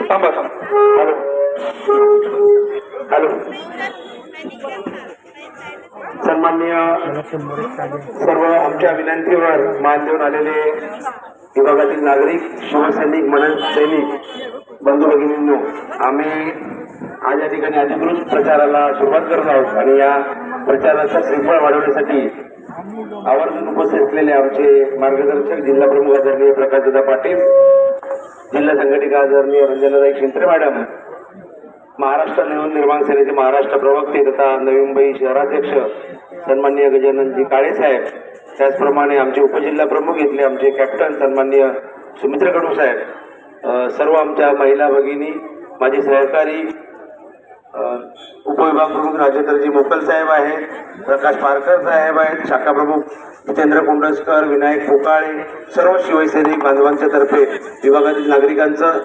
थांबा थांबा. Hello. Hello. सन्माननीय सर्व आमच्या विनंतीवर मान देऊन आलेले विभागातील नागरिक शिवसैनिक मनन सैनिक बंधू भगिनींनो आम्ही आज या ठिकाणी अधिकृत प्रचाराला सुरुवात करत आहोत आणि या प्रचाराचा श्रीफळ वाढवण्यासाठी आवर्जून उपस्थित असलेले आमचे मार्गदर्शक जिल्हा प्रमुख आदरणीय प्रकाशदादा पाटील जिल्हा संघटिका आदरणीय रंजनाताई शिंत्रे मॅडम महाराष्ट्र नवनिर्माण सेनेचे महाराष्ट्र प्रवक्ते तथा नवी मुंबई शहराध्यक्ष सन्माननीय गजाननजी काळे साहेब त्याचप्रमाणे आमचे उपजिल्हा प्रमुख इथले आमचे कॅप्टन सन्माननीय सुमित्र कडू साहेब सर्व आमच्या महिला भगिनी माझे सहकारी उपविभाग प्रमुख राजेंद्रजी मोकल साहेब आहेत प्रकाश पारकर साहेब आहेत शाखा प्रमुख जितेंद्र कुंडसकर विनायक पोकाळे सर्व शिवसैनिक बांधवांच्या तर्फे विभागातील नागरिकांचं